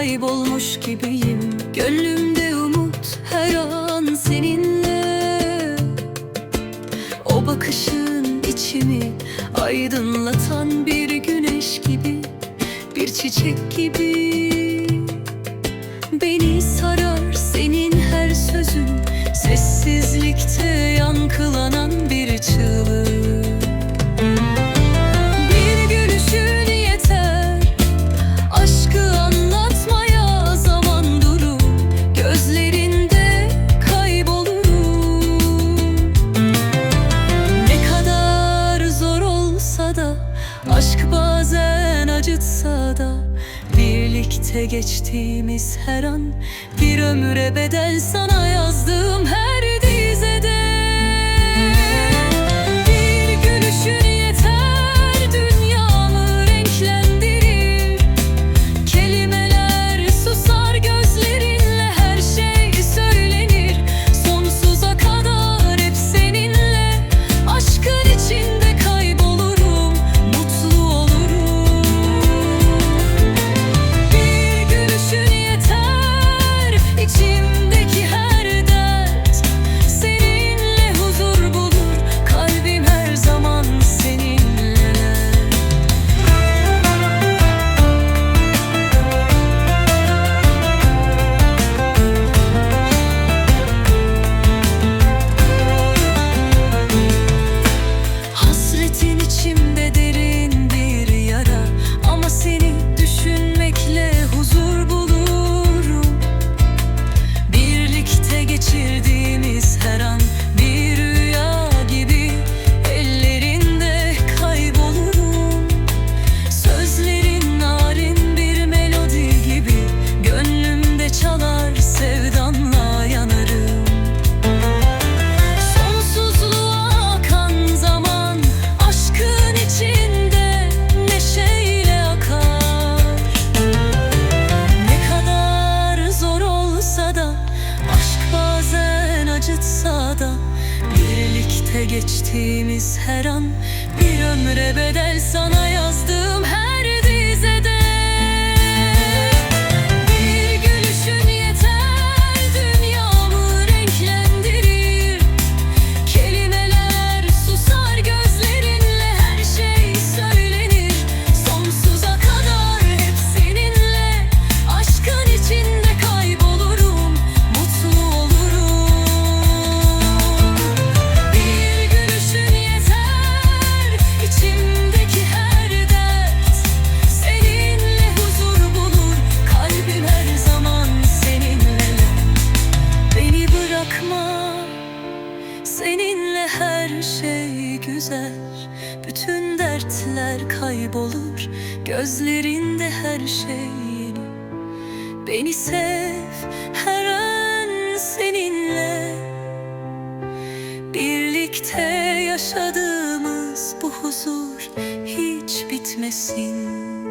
kaybolmuş gibiyim. Gönlümde umut her an seninle. O bakışın içimi aydınlatan bir güneş gibi Bir çiçek gibi. Beni sarar senin her sözün Sessizlikte yankılanan Aşk bazen acıtsa da Birlikte geçtiğimiz her an Bir ömüre bedel sana yazdığım her içimde derin birlikte geçtiğimiz her an bir ömre bedel sana yazdığım her dizede. Güzel Bütün dertler kaybolur. Gözlerinde her şey yeni Beni sev her an seninle. Birlikte yaşadığımız bu huzur hiç bitmesin